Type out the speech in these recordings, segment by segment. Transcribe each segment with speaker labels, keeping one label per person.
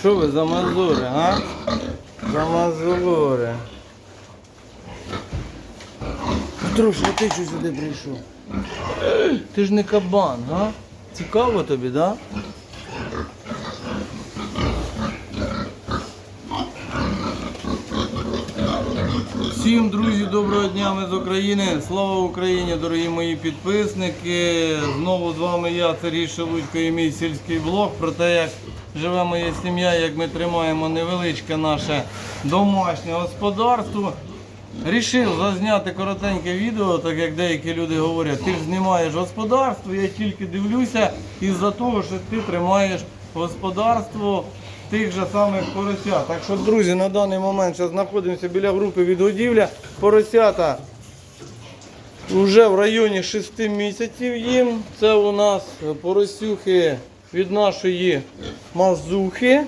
Speaker 1: Що ви за мазури, а? За мазури. А ти що сюди прийшов? Ти ж не кабан, а? Цікаво тобі, да? Всім друзі, доброго дня, ми з України. Слава Україні, дорогі мої підписники. Знову з вами я, Сергій Шелудько і мій сільський блог про те, як живе моя сім'я, як ми тримаємо невеличке наше домашнє господарство. Рішив зазняти коротеньке відео, так як деякі люди говорять, ти ж знімаєш господарство, я тільки дивлюся із-за того, що ти тримаєш господарство тих же самих поросят. Так що, друзі, на даний момент зараз знаходимося біля групи відгодівля. Поросята вже в районі 6 місяців їм. Це у нас поросюхи від нашої мазухи.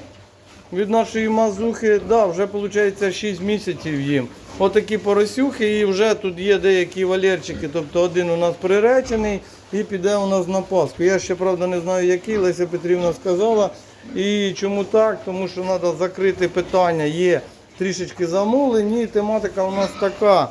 Speaker 1: Від нашої мазухи, да, вже виходить 6 місяців їм. Отакі поросюхи, і вже тут є деякі валерчики, тобто один у нас приречений і піде у нас на Пасху. Я ще правда не знаю який, Леся Петрівна сказала. І чому так? Тому що треба закрити питання. Є трішечки замовлень, і тематика у нас така.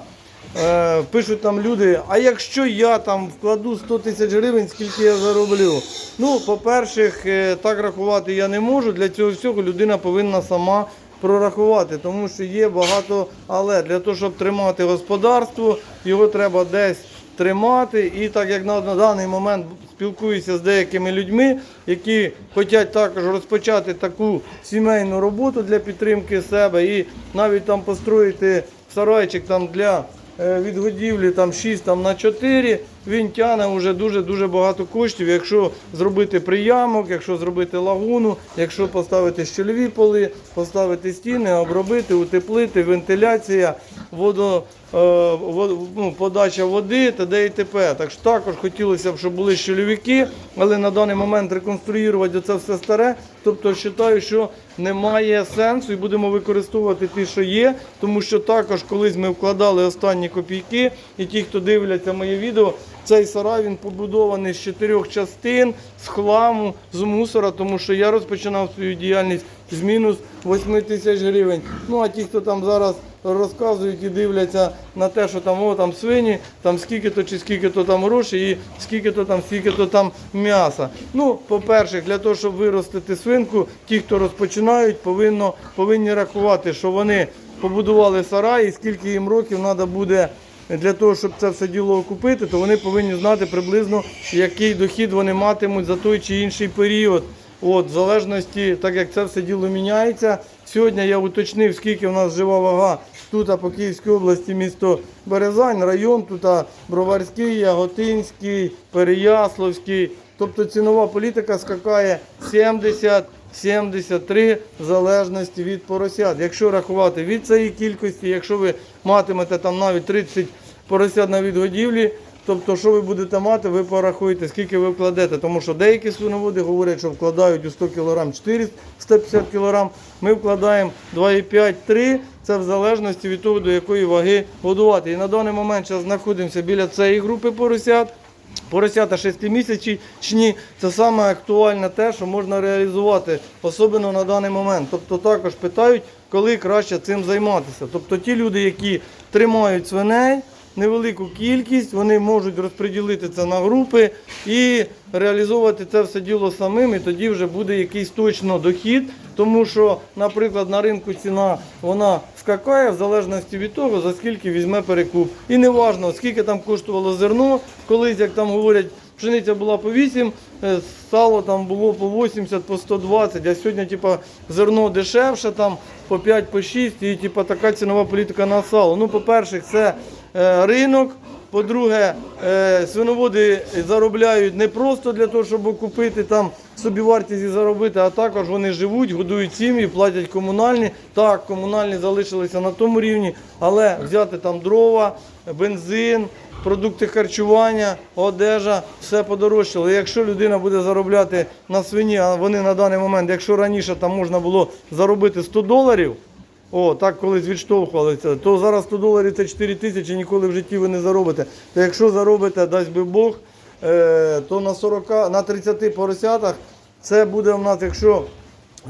Speaker 1: Е, пишуть там люди, а якщо я там вкладу 100 тисяч гривень, скільки я зароблю? Ну, по-перше, е, так рахувати я не можу. Для цього всього людина повинна сама прорахувати, тому що є багато, але для того, щоб тримати господарство, його треба десь тримати. І так як на, даний момент спілкуюся з деякими людьми, які хочуть також розпочати таку сімейну роботу для підтримки себе і навіть там построїти сарайчик там для е, відгодівлі там 6 там, на 4, він тягне вже дуже-дуже багато коштів. Якщо зробити приямок, якщо зробити лагуну, якщо поставити щільові поли, поставити стіни, обробити, утеплити, вентиляція, водо, е, вод- ну, подача води т.д. і т.п. Так що також хотілося б, щоб були щільовики, але на даний момент реконструювати це все старе. Тобто вважаю, що немає сенсу і будемо використовувати ті, що є, тому що також колись ми вкладали останні копійки, і ті, хто дивляться моє відео, цей сарай він побудований з чотирьох частин, з хламу, з мусора, тому що я розпочинав свою діяльність з мінус 8 тисяч гривень. Ну а ті, хто там зараз розказують і дивляться на те, що там о, там свині, там скільки-то чи скільки-то там грошей і скільки-то там, скільки-то там м'яса. Ну, по-перше, для того, щоб виростити свинку, ті, хто розпочинають, повинно, повинні рахувати, що вони побудували сарай і скільки їм років треба буде для того, щоб це все діло окупити, то вони повинні знати приблизно, який дохід вони матимуть за той чи інший період. От, в залежності, так як це все діло міняється. Сьогодні я уточнив, скільки в нас жива вага тут по Київській області, місто Березань, район, тут Броварський, Яготинський, Переяславський. Тобто цінова політика скакає 70 73 в залежності від поросят. Якщо рахувати від цієї кількості, якщо ви матимете там навіть 30 поросят на відгодівлі, тобто що ви будете мати, ви порахуєте, скільки ви вкладете. Тому що деякі свиноводи говорять, що вкладають у 100 кг 4 150 кг. Ми вкладаємо 2,5-3. Це в залежності від того, до якої ваги годувати. І на даний момент зараз знаходимося біля цієї групи поросят. Поросята 6-місячні це саме актуальне те, що можна реалізувати, особливо на даний момент. Тобто також питають, коли краще цим займатися. Тобто ті люди, які тримають свиней, невелику кількість, вони можуть розподілити це на групи і реалізовувати це все діло самим, і тоді вже буде якийсь точно дохід. Тому що, наприклад, на ринку ціна вона скакає в залежності від того, за скільки візьме перекуп. І не важливо, скільки там коштувало зерно, колись, як там говорять, пшениця була по 8, е, сало там було по 80, по 120, а сьогодні типа, зерно дешевше, там по 5, по 6, і типа, така цінова політика на сало. Ну, по-перше, це ринок. По-друге, е, свиноводи заробляють не просто для того, щоб купити там собівартість і заробити, а також вони живуть, годують сім'ї, платять комунальні. Так, комунальні залишилися на тому рівні, але взяти там дрова, бензин, продукти харчування, одежа, все подорожчало. Якщо людина буде заробляти на свині, а вони на даний момент, якщо раніше там можна було заробити 100 доларів. О, так колись відштовхувалися, то зараз 100 доларів це 4 тисячі, ніколи в житті ви не заробите. То якщо заробите, дасть би Бог, е, то на 40, на 30 поросятах це буде у нас, якщо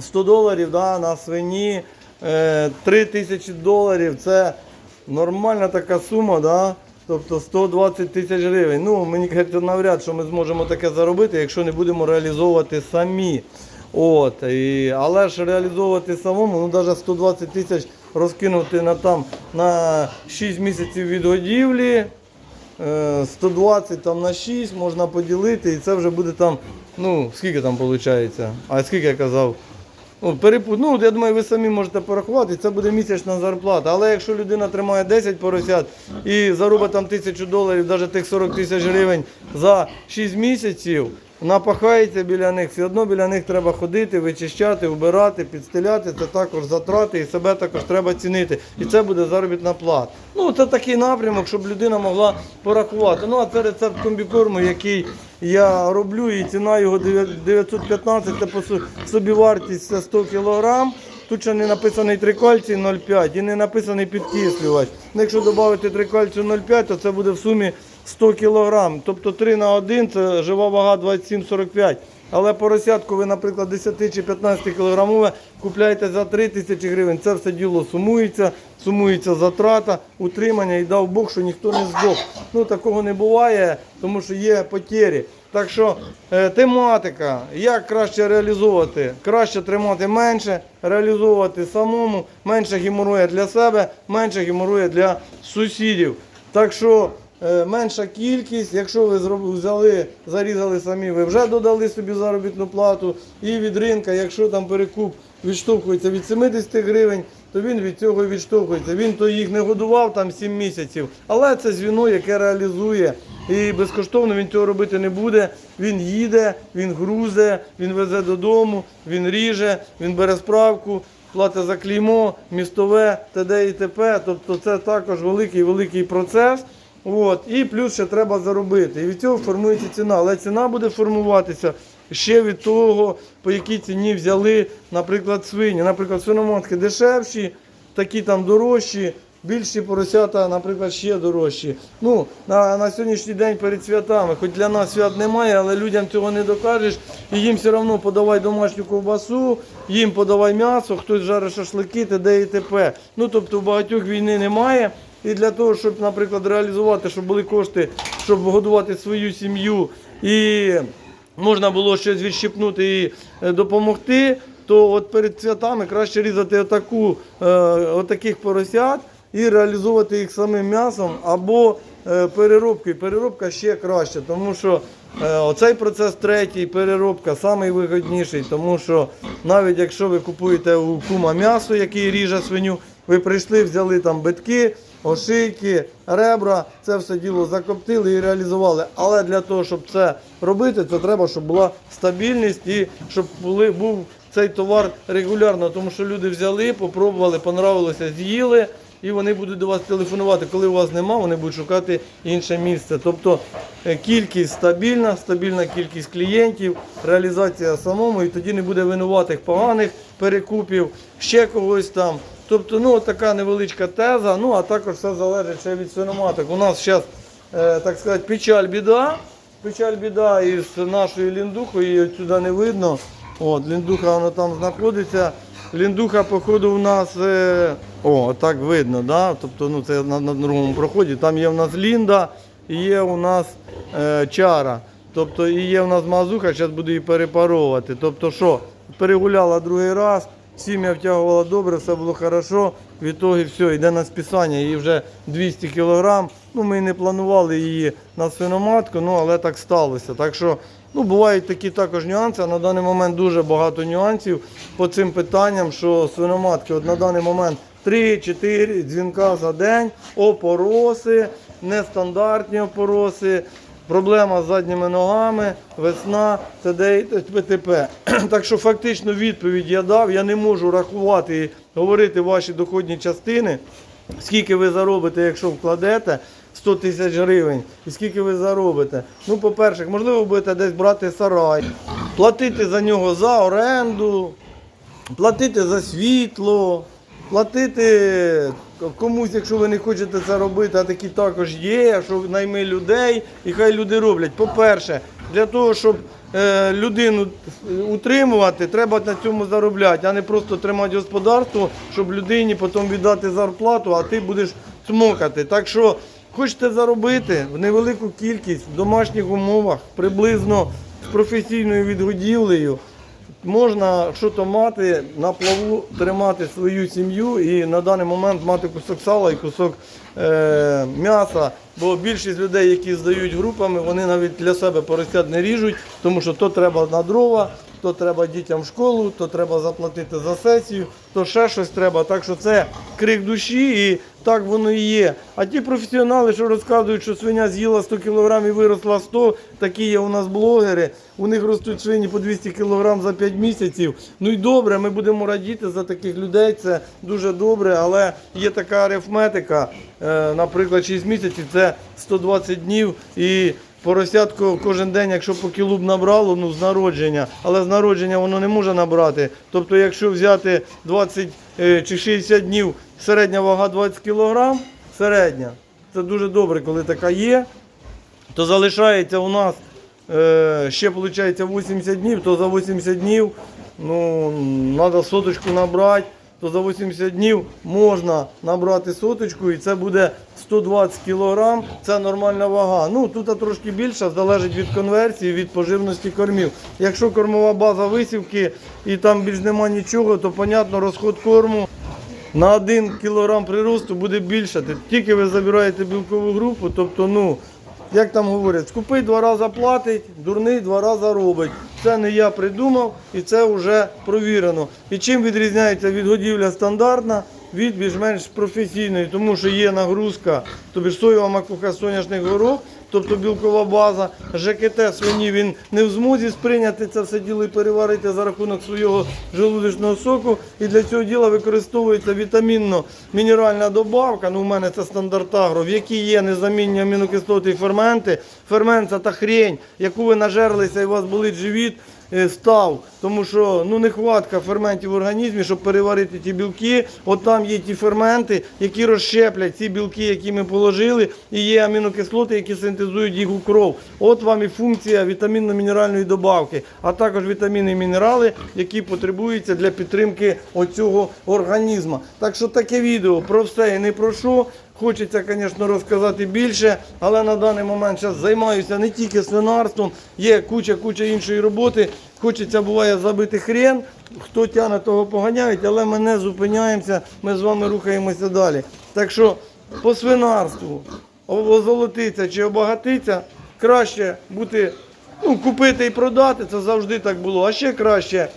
Speaker 1: 100 доларів да, на свині, е, 3 тисячі доларів це нормальна така сума, да? тобто 120 тисяч гривень. Ну, мені кажеться, навряд, що ми зможемо таке заробити, якщо не будемо реалізовувати самі. От, і, але ж реалізовувати самому, ну навіть 120 тисяч розкинути на, там, на 6 місяців відгодівлі, е, 120 там на 6 можна поділити, і це вже буде там, ну, скільки там виходить? А скільки я казав? Ну, перепут... ну, я думаю, ви самі можете порахувати, це буде місячна зарплата. Але якщо людина тримає 10 поросят і заробить там тисячу доларів, навіть тих 40 тисяч гривень за 6 місяців, напахається біля них, все одно біля них треба ходити, вичищати, вбирати, підстеляти. Це також затрати і себе також треба цінити. І це буде заробітна плата. Ну, це такий напрямок, щоб людина могла порахувати. Ну, а це рецепт комбікорму, який я роблю, і ціна його 915, це по собівартість це 100 кг. Тут ще не написаний трикальцій 0,5 і не написаний підкислювач. Ну, якщо додати трикальцію 0,5, то це буде в сумі 100 кг. Тобто 3 на 1 це жива вага 27,45. Але поросятку ви, наприклад, 10 чи 15 кілограмове купляєте за 3 тисячі гривень. Це все діло сумується, сумується затрата, утримання і дав Бог, що ніхто не здох. Ну такого не буває, тому що є потері. Так що е, тематика, як краще реалізовувати, краще тримати менше, реалізовувати самому, менше геморроя для себе, менше геморроя для сусідів. Так що менша кількість, якщо ви взяли, зарізали самі, ви вже додали собі заробітну плату. І від ринка, якщо там перекуп відштовхується від 70 гривень, то він від цього відштовхується. Він то їх не годував там 7 місяців, але це звіно, яке реалізує. І безкоштовно він цього робити не буде. Він їде, він грузе, він везе додому, він ріже, він бере справку, платить за клеймо, містове, т.д. і т.п. Тобто це також великий великий процес. От. І плюс ще треба заробити. І від цього формується ціна. Але ціна буде формуватися ще від того, по якій ціні взяли, наприклад, свині. Наприклад, свиноматки дешевші, такі там дорожчі. Більші поросята, наприклад, ще дорожчі. Ну, на, на сьогоднішній день перед святами, хоч для нас свят немає, але людям цього не докажеш. І їм все одно подавай домашню ковбасу, їм подавай м'ясо, хтось жарить шашлики, т.д. і т.п. Ну, тобто, багатьох війни немає. І для того, щоб, наприклад, реалізувати, щоб були кошти, щоб годувати свою сім'ю і можна було щось відщипнути і е, допомогти, то от перед святами краще різати отаку, е, отаких поросят і реалізовувати їх самим м'ясом або е, переробкою. Переробка ще краще, тому що оцей процес третій, переробка найвигідніший, тому що навіть якщо ви купуєте у кума м'ясо, який ріже свиню, ви прийшли, взяли там битки, ошийки, ребра, це все діло закоптили і реалізували. Але для того, щоб це робити, це треба, щоб була стабільність і щоб були, був цей товар регулярно, тому що люди взяли, попробували, понравилося, з'їли. І вони будуть до вас телефонувати. Коли у вас нема, вони будуть шукати інше місце. Тобто е, кількість стабільна, стабільна кількість клієнтів, реалізація самому, і тоді не буде винуватих поганих перекупів, ще когось там. Тобто, ну така невеличка теза. Ну а також все залежить ще від свиноматок. У нас зараз, е, так сказати, печаль біда. Печаль біда із нашою ліндухою, її сюди не видно. От, ліндуха вона там знаходиться. Ліндуха, походу, у нас. Е... О, так видно, да? тобто ну, це на, на другому проході. Там є у нас лінда і є у нас е, чара. Тобто і є у нас мазуха, зараз буду її перепаровувати. Тобто що, перегуляла другий раз, сім'я втягувала добре, все було хорошо. Відтоді все, йде на списання, її вже 200 кг. Ну, ми не планували її на свиноматку, ну але так сталося. Так що Ну, бувають такі також нюанси. а На даний момент дуже багато нюансів по цим питанням, що свиноматки от на даний момент 3-4 дзвінка за день, опороси, нестандартні опороси, проблема з задніми ногами, весна, т.д. і т.п. Так що фактично відповідь я дав. Я не можу рахувати і говорити ваші доходні частини. Скільки ви заробите, якщо вкладете 100 тисяч гривень, і скільки ви заробите? Ну, по-перше, можливо, будете десь брати сарай, платити за нього за оренду, платити за світло, платити комусь, якщо ви не хочете це робити, а такі також є, що найми людей, і хай люди роблять. По-перше, для того, щоб е, людину утримувати, треба на цьому заробляти, а не просто тримати господарство, щоб людині потім віддати зарплату, а ти будеш цмокати. Так що хочете заробити в невелику кількість в домашніх умовах, приблизно з професійною відгодівлею. Можна щось мати на плаву, тримати свою сім'ю і на даний момент мати кусок сала і кусок е, м'яса. Бо більшість людей, які здають групами, вони навіть для себе поросят не ріжуть, тому що то треба на дрова, то треба дітям в школу, то треба заплатити за сесію, то ще щось треба. Так що це крик душі і так воно і є. А ті професіонали, що розказують, що свиня з'їла 100 кг і виросла 100, такі є у нас блогери. У них ростуть свині по 200 кг за 5 місяців. Ну і добре, ми будемо радіти за таких людей. Це дуже добре, але є така арифметика. Е, Наприклад, 6 місяців це 120 днів і. Поросятко кожен день, якщо по кілу б набрало, ну з народження, але з народження воно не може набрати. Тобто, якщо взяти 20 е, чи 60 днів, середня вага 20 кг, середня, це дуже добре, коли така є, то залишається у нас е, ще виходить 80 днів, то за 80 днів ну, треба соточку набрати, то за 80 днів можна набрати соточку і це буде 120 кг, це нормальна вага. Ну тут трошки більше, залежить від конверсії, від поживності кормів. Якщо кормова база висівки і там більш нема нічого, то понятно розход корму на 1 кг приросту буде більше. Тільки ви забираєте білкову групу, тобто, ну, як там говорять, скупий два рази платить, дурний два рази робить. Це не я придумав і це вже провірено. І чим відрізняється відгодівля стандартна від більш-менш професійної, тому що є нагрузка, тобі соєва макуха, соняшник горох, тобто білкова база, ЖКТ свині він не в змозі сприйняти це все діло і переварити за рахунок свого желудочного соку. І для цього діла використовується вітамінно-мінеральна добавка. Ну, у мене це стандарт агро, в якій є незамінні амінокислоти і ферменти. Фермент це та хрень, яку ви нажерлися і у вас болить живіт. Е, Став, тому що ну нехватка ферментів в організмі, щоб переварити ті білки. От там є ті ферменти, які розщеплять ці білки, які ми положили, і є амінокислоти, які синтезують їх у кров. От вам і функція вітамінно-мінеральної добавки, а також вітаміни і мінерали, які потребуються для підтримки оцього організму. Так що таке відео про все і не про що. Хочеться, звісно, розказати більше, але на даний момент зараз займаюся не тільки свинарством, є куча-куча іншої роботи. Хочеться буває забити хрен. Хто тягне, того поганяють, але ми не зупиняємося, ми з вами рухаємося далі. Так що по свинарству озолотиться чи обагатиться, краще бути, ну, купити і продати, це завжди так було. А ще краще,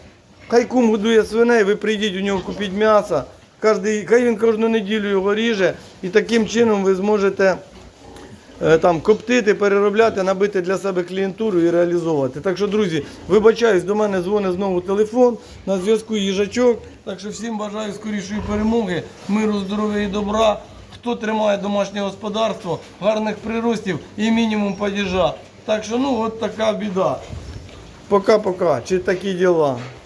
Speaker 1: хай кум годує свиней, ви прийдіть у нього купіть м'ясо. Хай він кожну неділю його ріже, і таким чином ви зможете е, там коптити, переробляти, набити для себе клієнтуру і реалізовувати. Так що, друзі, вибачаюсь, до мене дзвонить знову телефон, на зв'язку їжачок. Так що всім бажаю скорішої перемоги, миру, здоров'я і добра. Хто тримає домашнє господарство, гарних приростів і мінімум падіжа. Так що, ну, от така біда. Пока-пока, чи такі діла.